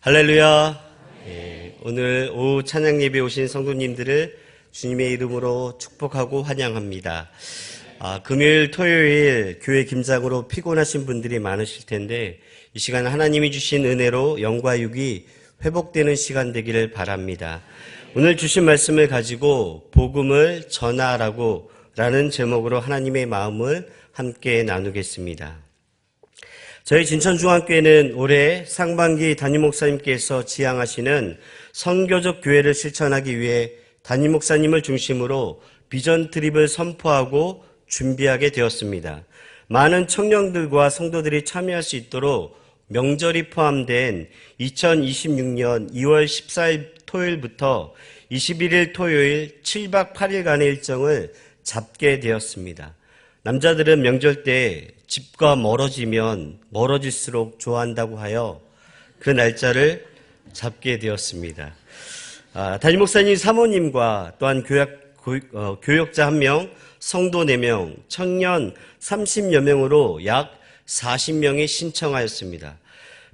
할렐루야. 예, 오늘 오후 찬양 예배 오신 성도님들을 주님의 이름으로 축복하고 환영합니다. 아, 금요일, 토요일 교회 김장으로 피곤하신 분들이 많으실 텐데 이 시간 하나님이 주신 은혜로 영과 육이 회복되는 시간 되기를 바랍니다. 오늘 주신 말씀을 가지고 복음을 전하라고 라는 제목으로 하나님의 마음을 함께 나누겠습니다. 저희 진천중앙교회는 올해 상반기 담임 목사님께서 지향하시는 선교적 교회를 실천하기 위해 담임 목사님을 중심으로 비전 트립을 선포하고 준비하게 되었습니다. 많은 청년들과 성도들이 참여할 수 있도록 명절이 포함된 2026년 2월 14일 토요일부터 21일 토요일 7박 8일간의 일정을 잡게 되었습니다. 남자들은 명절 때 집과 멀어지면 멀어질수록 좋아한다고 하여 그 날짜를 잡게 되었습니다. 아, 담임 목사님 사모님과 또한 교역, 어, 교역자 한 명, 성도 4명, 청년 30여 명으로 약 40명이 신청하였습니다.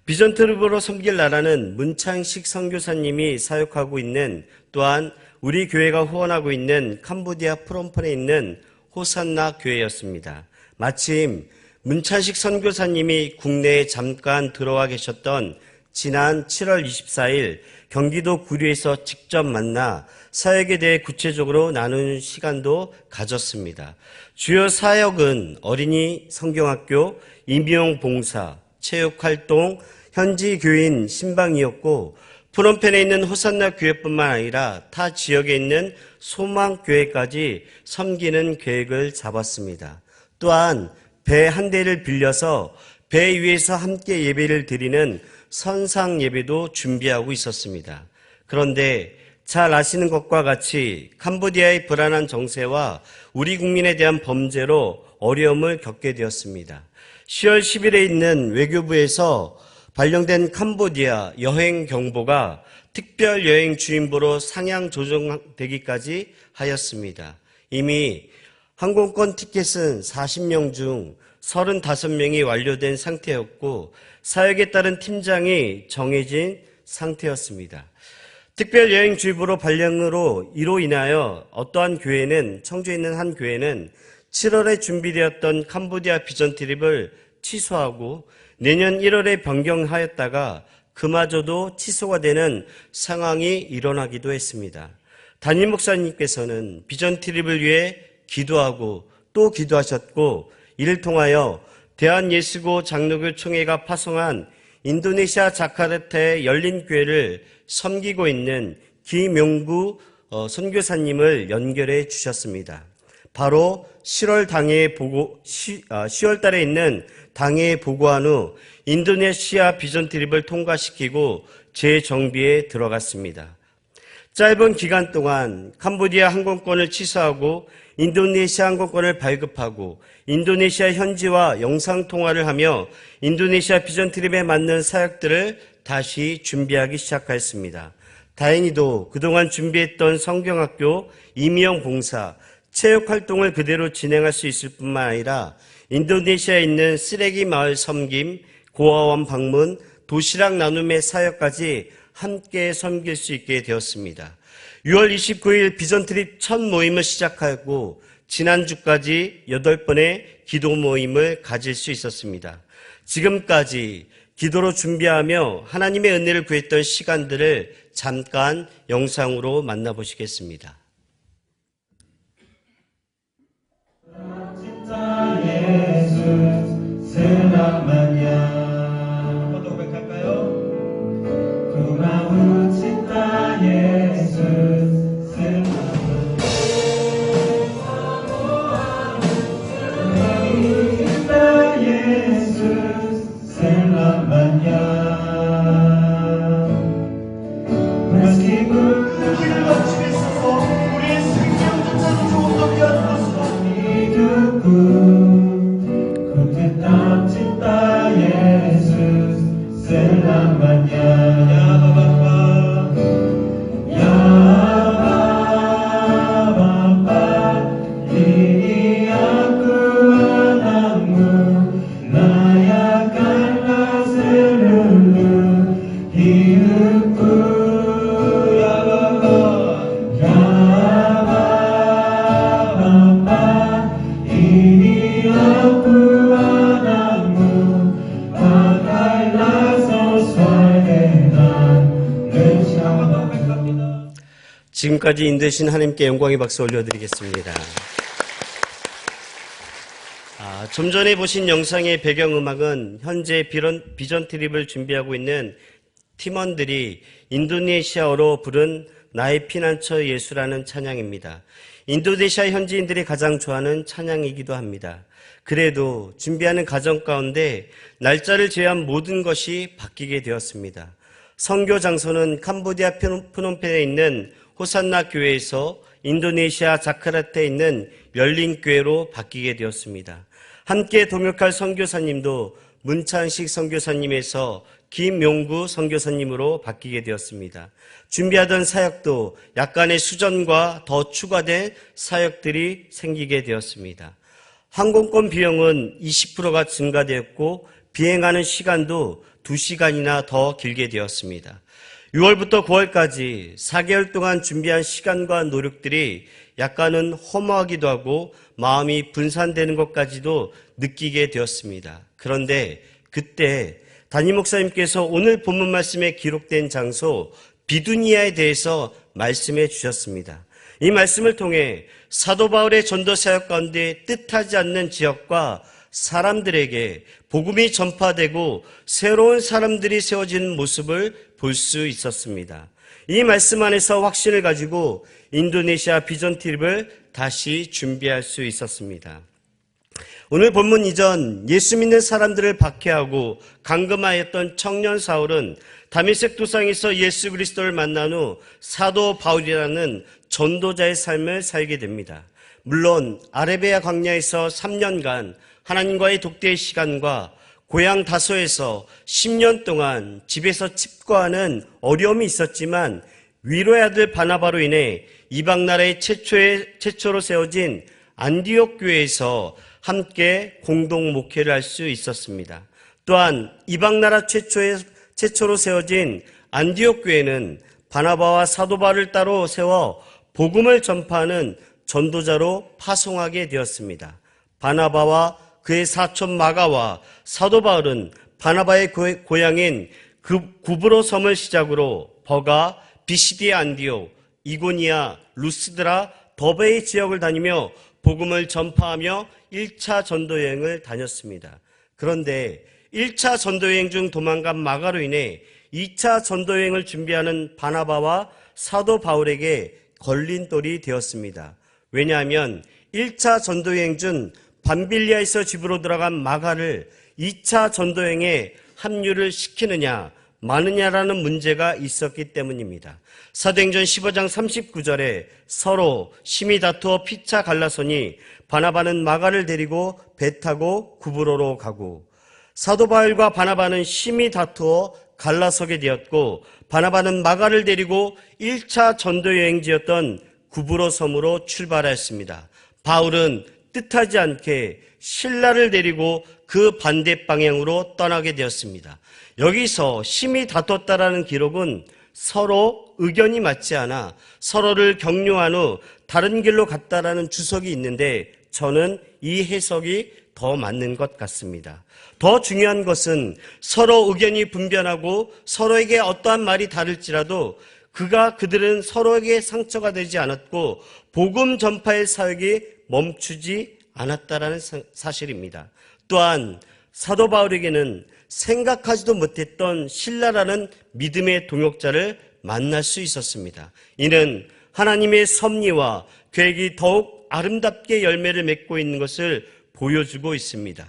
비전 트립으로 섬길 나라는 문창식 선교사님이 사역하고 있는 또한 우리 교회가 후원하고 있는 캄보디아 프롬폰에 있는 호산나 교회였습니다. 마침 문찬식 선교사님이 국내에 잠깐 들어와 계셨던 지난 7월 24일 경기도 구리에서 직접 만나 사역에 대해 구체적으로 나누는 시간도 가졌습니다. 주요 사역은 어린이 성경학교, 임용 봉사, 체육활동, 현지 교인 신방이었고 프롬펜에 있는 호산나 교회뿐만 아니라 타 지역에 있는 소망 교회까지 섬기는 계획을 잡았습니다. 또한 배 한 대를 빌려서 배 위에서 함께 예배를 드리는 선상 예배도 준비하고 있었습니다. 그런데 잘 아시는 것과 같이 캄보디아의 불안한 정세와 우리 국민에 대한 범죄로 어려움을 겪게 되었습니다. 10월 10일에 있는 외교부에서 발령된 캄보디아 여행 경보가 특별 여행 주임부로 상향 조정되기까지 하였습니다. 이미 항공권 티켓은 40명 중 35명이 완료된 상태였고 사역에 따른 팀장이 정해진 상태였습니다. 특별 여행 주입으로 발령으로 이로 인하여 어떠한 교회는 청주에 있는 한 교회는 7월에 준비되었던 캄보디아 비전 트립을 취소하고 내년 1월에 변경하였다가 그마저도 취소가 되는 상황이 일어나기도 했습니다. 담임 목사님께서는 비전 트립을 위해 기도하고 또 기도하셨고 이를 통하여 대한예수고 장로교 총회가 파송한 인도네시아 자카르타의 열린 교회를 섬기고 있는 김용구 어, 선교사님을 연결해 주셨습니다. 바로 10월 당회에 보고 10월 아, 달에 있는 당회에 보고한 후 인도네시아 비전 트립을 통과시키고 재정비에 들어갔습니다. 짧은 기간 동안 캄보디아 항공권을 취소하고 인도네시아 항공권을 발급하고 인도네시아 현지와 영상 통화를 하며 인도네시아 비전 트립에 맞는 사역들을 다시 준비하기 시작하였습니다. 다행히도 그동안 준비했던 성경학교, 임의영 봉사, 체육 활동을 그대로 진행할 수 있을 뿐만 아니라 인도네시아에 있는 쓰레기 마을 섬김, 고아원 방문, 도시락 나눔의 사역까지 함께 섬길 수 있게 되었습니다. 6월 29일 비전 트립 첫 모임을 시작하고 지난주까지 8번의 기도 모임을 가질 수 있었습니다. 지금까지 기도로 준비하며 하나님의 은혜를 구했던 시간들을 잠깐 영상으로 만나보시겠습니다. 예 지금까지 인도신 하나님께 영광의 박수 올려드리겠습니다. 아, 좀 전에 보신 영상의 배경음악은 현재 비런, 비전 트립을 준비하고 있는 팀원들이 인도네시아어로 부른 나의 피난처 예수라는 찬양입니다. 인도네시아 현지인들이 가장 좋아하는 찬양이기도 합니다. 그래도 준비하는 과정 가운데 날짜를 제외한 모든 것이 바뀌게 되었습니다. 선교 장소는 캄보디아 푸놈펜에 있는 호산나 교회에서 인도네시아 자카르타에 있는 열린 교회로 바뀌게 되었습니다. 함께 동역할 선교사님도 문찬식 선교사님에서 김용구 선교사님으로 바뀌게 되었습니다. 준비하던 사역도 약간의 수전과 더 추가된 사역들이 생기게 되었습니다. 항공권 비용은 20%가 증가되었고 비행하는 시간도 2시간이나 더 길게 되었습니다. 6월부터 9월까지 4개월 동안 준비한 시간과 노력들이 약간은 허무하기도 하고 마음이 분산되는 것까지도 느끼게 되었습니다. 그런데 그때 담임 목사님께서 오늘 본문 말씀에 기록된 장소 비두니아에 대해서 말씀해 주셨습니다. 이 말씀을 통해 사도 바울의 전도 사역 가운데 뜻하지 않는 지역과 사람들에게 복음이 전파되고 새로운 사람들이 세워지는 모습을 볼 수 있었습니다. 이 말씀 안에서 확신을 가지고 인도네시아 비전 트립을 다시 준비할 수 있었습니다. 오늘 본문 이전 예수 믿는 사람들을 박해하고 감금하였던 청년 사울은 다메섹 도상에서 예수 그리스도를 만난 후 사도 바울이라는 전도자의 삶을 살게 됩니다. 물론 아레베아 광야에서 3년간 하나님과의 독대의 시간과 고향 다소에서 10년 동안 집에서 칩거하는 어려움이 있었지만 위로의 아들 바나바로 인해 이방 나라의 최초의 최초로 세워진 안디옥 교회에서 함께 공동 목회를 할 수 있었습니다. 또한 이방 나라 최초의 최초로 세워진 안디옥 교회는 바나바와 사도바를 따로 세워 복음을 전파하는 전도자로 파송하게 되었습니다. 바나바와 그의 사촌 마가와 사도 바울은 바나바의 고- 고향인 그 구브로 섬을 시작으로 버가, 비시디아 안디오, 이고니아, 루스드라, 더베이 지역을 다니며 복음을 전파하며 1차 전도 여행을 다녔습니다. 그런데 1차 전도 여행 중 도망간 마가로 인해 2차 전도 여행을 준비하는 바나바와 사도 바울에게 걸림돌이 되었습니다. 왜냐하면 1차 전도 여행 중 반빌리아에서 집으로 들어간 마가를 2차 전도행에 합류를 시키느냐 마느냐라는 문제가 있었기 때문입니다. 사도행전 15장 39절에 서로 심히 다투어 피차 갈라서니 바나바는 마가를 데리고 배 타고 구브로로 가고 사도 바울과 바나바는 심히 다투어 갈라서게 되었고 바나바는 마가를 데리고 1차 전도 여행지였던 구브로 섬으로 출발하였습니다. 바울은 뜻하지 않게 신라를 데리고 그 반대 방향으로 떠나게 되었습니다. 여기서 심히 다퉜다라는 기록은 서로 의견이 맞지 않아 서로를 격려한 후 다른 길로 갔다라는 주석이 있는데 저는 이 해석이 더 맞는 것 같습니다. 더 중요한 것은 서로 의견이 분변하고 서로에게 어떠한 말이 다를지라도 그가 그들은 서로에게 상처가 되지 않았고 복음 전파의 사역이 멈추지 않았다라는 사- 사실입니다. 또한 사도 바울에게는 생각하지도 못했던 신라라는 믿음의 동역자를 만날 수 있었습니다. 이는 하나님의 섭리와 계획이 더욱 아름답게 열매를 맺고 있는 것을 보여주고 있습니다.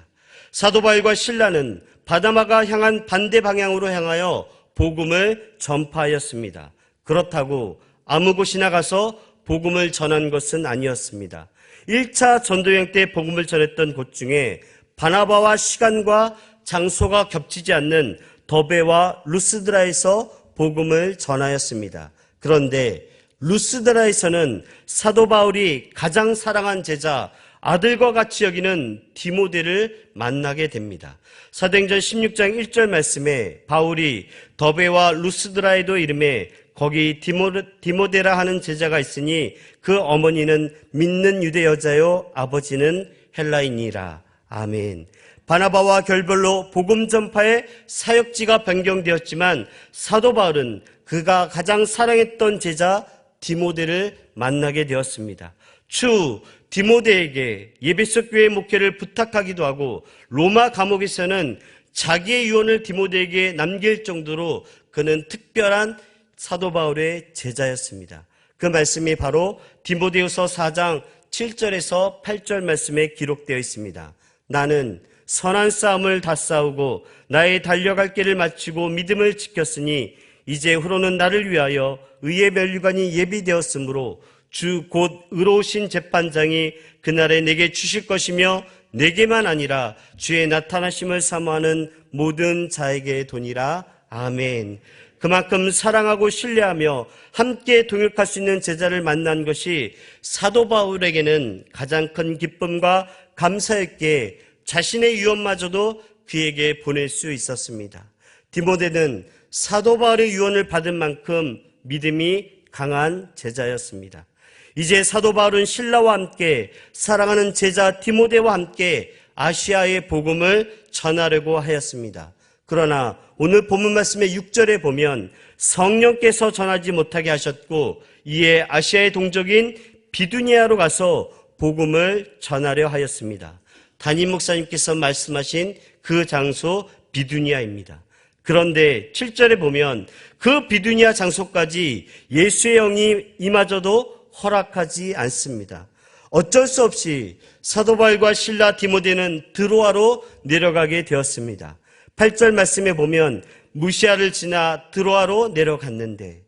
사도 바울과 신라는 바다마가 향한 반대 방향으로 향하여 복음을 전파하였습니다. 그렇다고 아무 곳이나 가서 복음을 전한 것은 아니었습니다. 1차 전도여행 때 복음을 전했던 곳 중에 바나바와 시간과 장소가 겹치지 않는 더베와 루스드라에서 복음을 전하였습니다. 그런데 루스드라에서는 사도 바울이 가장 사랑한 제자 아들과 같이 여기는 디모데를 만나게 됩니다. 사도행전 16장 1절 말씀에 바울이 더베와 루스드라에도 이름에 거기 디모, 디모 데라 하는 제자가 있으니 그 어머니는 믿는 유대 여자요 아버지는 헬라인이라. 아멘. 바나바와 결별로 복음 전파의 사역지가 변경되었지만 사도 바울은 그가 가장 사랑했던 제자 디모데를 만나게 되었습니다. 추 디모데에게 예배석 교회 목회를 부탁하기도 하고 로마 감옥에서는 자기의 유언을 디모데에게 남길 정도로 그는 특별한 사도 바울의 제자였습니다. 그 말씀이 바로 디모데후서 4장 7절에서 8절 말씀에 기록되어 있습니다. 나는 선한 싸움을 다 싸우고 나의 달려갈 길을 마치고 믿음을 지켰으니 이제 후로는 나를 위하여 의의 멸류관이 예비되었으므로 주 곧 의로우신 재판장이 그날에 내게 주실 것이며 내게만 아니라 주의 나타나심을 사모하는 모든 자에게 도니라 아멘. 그만큼 사랑하고 신뢰하며 함께 동역할 수 있는 제자를 만난 것이 사도 바울에게는 가장 큰 기쁨과 감사였기에 자신의 유언마저도 그에게 보낼 수 있었습니다. 디모데는 사도 바울의 유언을 받은 만큼 믿음이 강한 제자였습니다. 이제 사도 바울은 신라와 함께 사랑하는 제자 디모데와 함께 아시아의 복음을 전하려고 하였습니다. 그러나 오늘 본문 말씀의 6절에 보면 성령께서 전하지 못하게 하셨고 이에 아시아의 동족인 비두니아로 가서 복음을 전하려 하였습니다. 담임 목사님께서 말씀하신 그 장소 비두니아입니다. 그런데 7절에 보면 그 비두니아 장소까지 예수의 영이 이마저도 허락하지 않습니다. 어쩔 수 없이 사도 바울과 신라 디모데는 드로아로 내려가게 되었습니다. 8절 말씀에 보면 무시아를 지나 드로아로 내려갔는데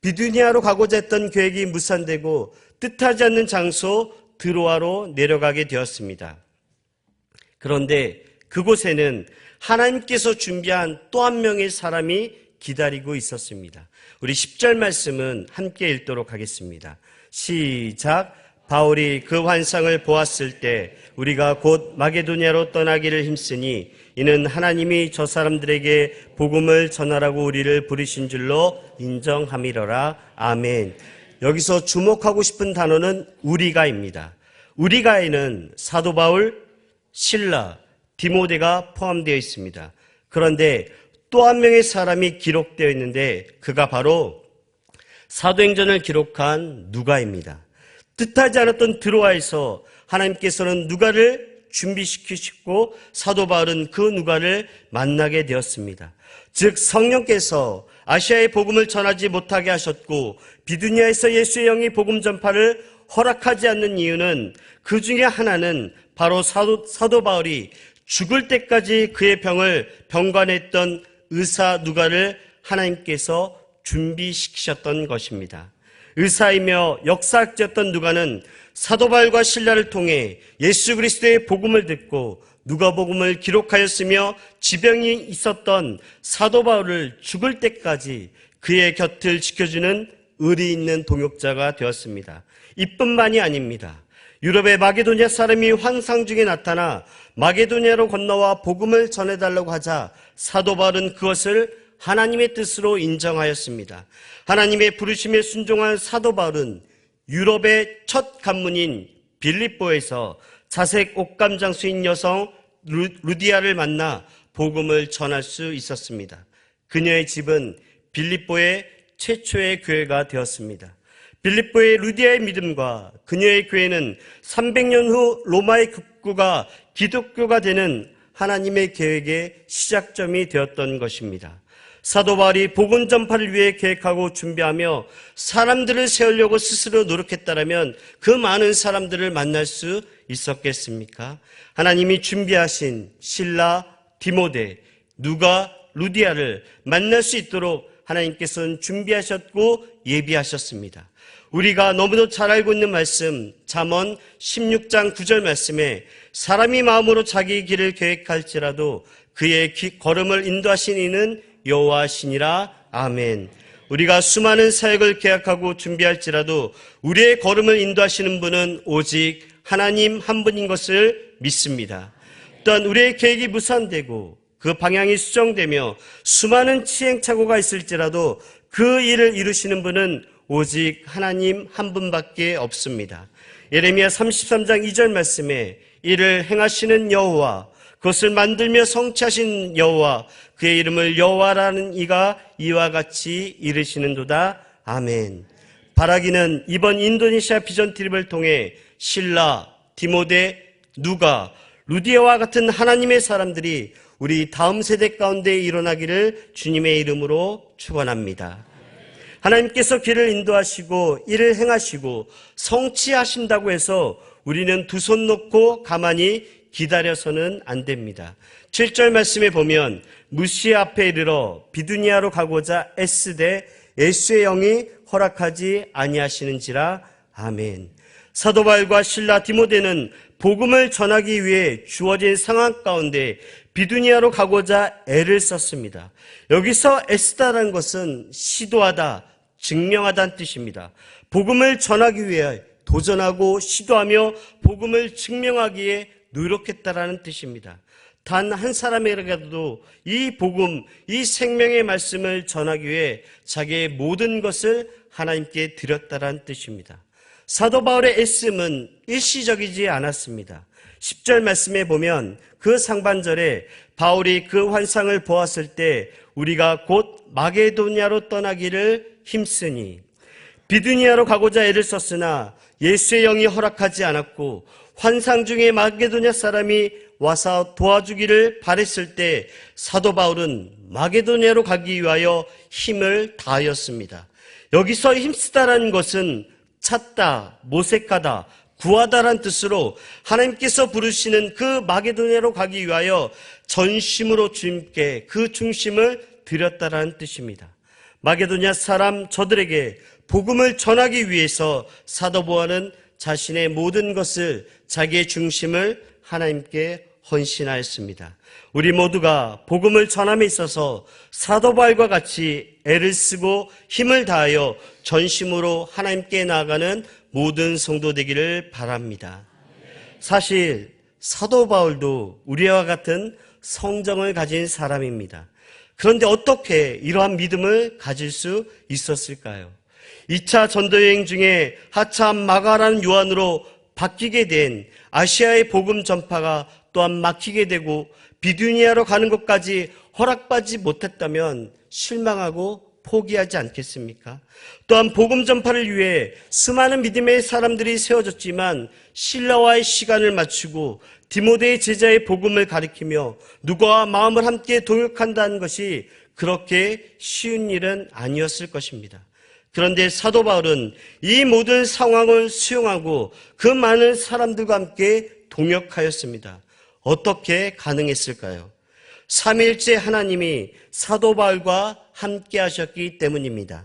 비두니아로 가고자 했던 계획이 무산되고 뜻하지 않는 장소 드로아로 내려가게 되었습니다. 그런데 그곳에는 하나님께서 준비한 또 한 명의 사람이 기다리고 있었습니다. 우리 10절 말씀은 함께 읽도록 하겠습니다. 시작. 바울이 그 환상을 보았을 때 우리가 곧 마게도니아로 떠나기를 힘쓰니 이는 하나님이 저 사람들에게 복음을 전하라고 우리를 부르신 줄로 인정함이러라. 아멘. 여기서 주목하고 싶은 단어는 우리가입니다. 우리가에는 사도 바울, 신라, 디모데가 포함되어 있습니다. 그런데 또 한 명의 사람이 기록되어 있는데 그가 바로 사도행전을 기록한 누가입니다. 뜻하지 않았던 드로아에서 하나님께서는 누가를 준비시키시고 사도 바울은 그 누가를 만나게 되었습니다. 즉 성령께서 아시아의 복음을 전하지 못하게 하셨고 비두니아에서 예수의 영이 복음 전파를 허락하지 않는 이유는 그 중에 하나는 바로 사도, 사도 바울이 죽을 때까지 그의 병을 병관했던 의사 누가를 하나님께서 준비시키셨던 것입니다. 의사이며 역사학자였던 누가는 사도 바울과 신라를 통해 예수 그리스도의 복음을 듣고 누가 복음을 기록하였으며 지병이 있었던 사도 바울을 죽을 때까지 그의 곁을 지켜주는 의리 있는 동역자가 되었습니다. 이뿐만이 아닙니다. 유럽의 마게도니아 사람이 환상 중에 나타나 마게도니아로 건너와 복음을 전해달라고 하자 사도 바울은 그것을 하나님의 뜻으로 인정하였습니다. 하나님의 부르심에 순종한 사도 바울은 유럽의 첫 관문인 빌립보에서 자색 옷감 장수인 여성 루, 루디아를 만나 복음을 전할 수 있었습니다. 그녀의 집은 빌립보의 최초의 교회가 되었습니다. 빌립보의 루디아의 믿음과 그녀의 교회는 300년 후 로마의 극구가 기독교가 되는 하나님의 계획의 시작점이 되었던 것입니다. 사도 바울이 복음 전파를 위해 계획하고 준비하며 사람들을 세우려고 스스로 노력했다라면 그 많은 사람들을 만날 수 있었겠습니까? 하나님이 준비하신 신라, 디모데, 누가, 루디아를 만날 수 있도록 하나님께서는 준비하셨고 예비하셨습니다. 우리가 너무도 잘 알고 있는 말씀, 잠언 16장 9절 말씀에 사람이 마음으로 자기 길을 계획할지라도 그의 기, 걸음을 인도하신 이는 여호와시니라 아멘. 우리가 수많은 사역을 계약하고 준비할지라도 우리의 걸음을 인도하시는 분은 오직 하나님 한 분인 것을 믿습니다. 또한 우리의 계획이 무산되고 그 방향이 수정되며 수많은 치행착오가 있을지라도 그 일을 이루시는 분은 오직 하나님 한 분밖에 없습니다. 예레미야 33장 2절 말씀에 이를 행하시는 여호와 그것을 만들며 성취하신 여호와 그의 이름을 여호와라는 이가 이와 같이 이르시는도다. 아멘. 바라기는 이번 인도네시아 비전 트립을 통해 신라, 디모데, 누가, 루디아와 같은 하나님의 사람들이 우리 다음 세대 가운데 일어나기를 주님의 이름으로 축원합니다. 하나님께서 길을 인도하시고 이를 행하시고 성취하신다고 해서 우리는 두 손 놓고 가만히 기다려서는 안 됩니다. 7절 말씀에 보면 무시 앞에 이르러 비두니아로 가고자 애쓰되 예수의 영이 허락하지 아니하시는지라 아멘. 사도 바울과 신라 디모데는 복음을 전하기 위해 주어진 상황 가운데 비두니아로 가고자 애를 썼습니다. 여기서 애쓰다라는 것은 시도하다, 증명하다는 뜻입니다. 복음을 전하기 위해 도전하고 시도하며 복음을 증명하기에 노력했다라는 뜻입니다. 단 한 사람에게라도 이 복음, 이 생명의 말씀을 전하기 위해 자기의 모든 것을 하나님께 드렸다라는 뜻입니다. 사도 바울의 애씀은 일시적이지 않았습니다. 10절 말씀에 보면 그 상반절에 바울이 그 환상을 보았을 때 우리가 곧 마게도냐로 떠나기를 힘쓰니 비두니아로 가고자 애를 썼으나 예수의 영이 허락하지 않았고 환상 중에 마게도냐 사람이 와서 도와주기를 바랬을 때 사도 바울은 마게도냐로 가기 위하여 힘을 다하였습니다. 여기서 힘쓰다라는 것은 찾다, 모색하다, 구하다란 뜻으로 하나님께서 부르시는 그 마게도냐로 가기 위하여 전심으로 주님께 그 중심을 드렸다라는 뜻입니다. 마게도냐 사람 저들에게 복음을 전하기 위해서 사도 보아는 자신의 모든 것을 자기의 중심을 하나님께 헌신하였습니다. 우리 모두가 복음을 전함에 있어서 사도 바울과 같이 애를 쓰고 힘을 다하여 전심으로 하나님께 나아가는 모든 성도 되기를 바랍니다. 사실 사도 바울도 우리와 같은 성정을 가진 사람입니다. 그런데 어떻게 이러한 믿음을 가질 수 있었을까요? 2차 전도여행 중에 하참 마가라는 요한으로 바뀌게 된 아시아의 복음 전파가 또한 막히게 되고 비두니아로 가는 것까지 허락받지 못했다면 실망하고 포기하지 않겠습니까? 또한 복음 전파를 위해 수많은 믿음의 사람들이 세워졌지만 신라와의 시간을 맞추고 디모데의 제자의 복음을 가리키며 누가와 마음을 함께 동역한다는 것이 그렇게 쉬운 일은 아니었을 것입니다. 그런데 사도 바울은 이 모든 상황을 수용하고 그 많은 사람들과 함께 동역하였습니다. 어떻게 가능했을까요? 삼일째 하나님이 사도 바울과 함께 하셨기 때문입니다.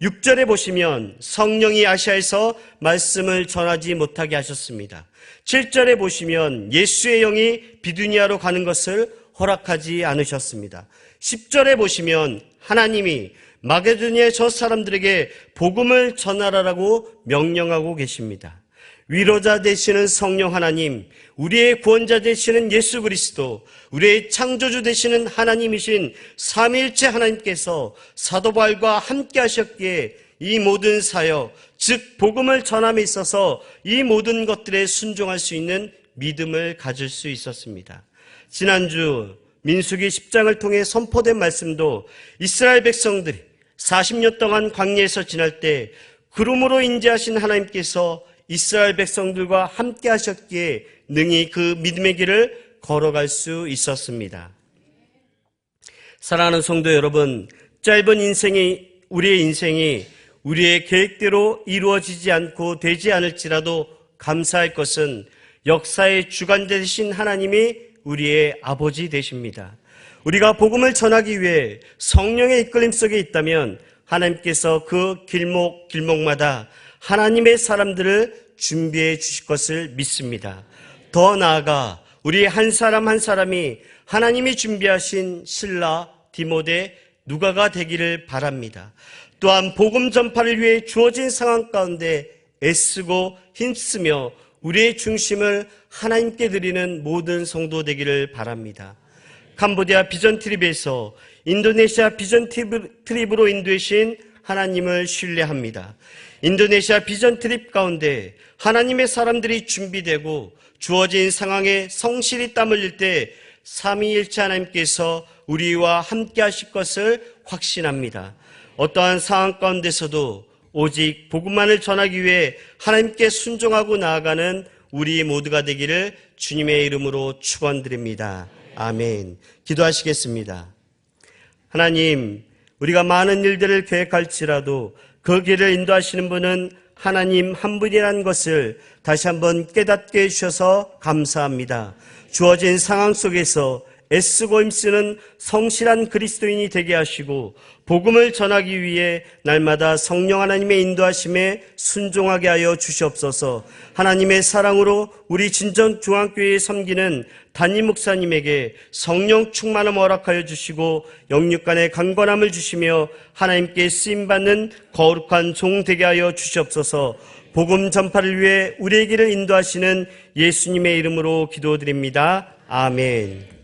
6절에 보시면 성령이 아시아에서 말씀을 전하지 못하게 하셨습니다. 7절에 보시면 예수의 영이 비두니아로 가는 것을 허락하지 않으셨습니다. 10절에 보시면 하나님이 마게도니아의 저 사람들에게 복음을 전하라라고 명령하고 계십니다. 위로자 되시는 성령 하나님, 우리의 구원자 되시는 예수 그리스도, 우리의 창조주 되시는 하나님이신 삼일째 하나님께서 사도 바울과 함께 하셨기에 이 모든 사역, 즉 복음을 전함에 있어서 이 모든 것들에 순종할 수 있는 믿음을 가질 수 있었습니다. 지난주 민수기 10장을 통해 선포된 말씀도 이스라엘 백성들이 40년 동안 광야에서 지날 때 구름으로 인지하신 하나님께서 이스라엘 백성들과 함께 하셨기에 능히 그 믿음의 길을 걸어갈 수 있었습니다. 사랑하는 성도 여러분, 짧은 인생이 우리의 인생이 우리의 계획대로 이루어지지 않고 되지 않을지라도 감사할 것은 역사의 주관 되신 하나님이 우리의 아버지 되십니다. 우리가 복음을 전하기 위해 성령의 이끌림 속에 있다면 하나님께서 그 길목 길목마다 하나님의 사람들을 준비해 주실 것을 믿습니다. 더 나아가 우리 한 사람 한 사람이 하나님이 준비하신 신라 디모데 누가가 되기를 바랍니다. 또한 복음 전파를 위해 주어진 상황 가운데 애쓰고 힘쓰며 우리의 중심을 하나님께 드리는 모든 성도 되기를 바랍니다. 캄보디아 비전 트립에서 인도네시아 비전 트립으로 인도하신 하나님을 신뢰합니다. 인도네시아 비전 트립 가운데 하나님의 사람들이 준비되고 주어진 상황에 성실히 땀 흘릴 때 삼위일체 하나님께서 우리와 함께 하실 것을 확신합니다. 어떠한 상황 가운데서도 오직 복음만을 전하기 위해 하나님께 순종하고 나아가는 우리 모두가 되기를 주님의 이름으로 축원드립니다. 아멘. 기도하시겠습니다. 하나님, 우리가 많은 일들을 계획할지라도 그 길을 인도하시는 분은 하나님 한 분이라는 것을 다시 한번 깨닫게 해주셔서 감사합니다. 주어진 상황 속에서 애쓰고 힘쓰는 성실한 그리스도인이 되게 하시고 복음을 전하기 위해 날마다 성령 하나님의 인도하심에 순종하게 하여 주시옵소서. 하나님의 사랑으로 우리 진전 중앙교회에 섬기는 담임 목사님에게 성령 충만함 허락하여 주시고 영육간의 강건함을 주시며 하나님께 쓰임 받는 거룩한 종 되게 하여 주시옵소서. 복음 전파를 위해 우리의 길을 인도하시는 예수님의 이름으로 기도드립니다. 아멘.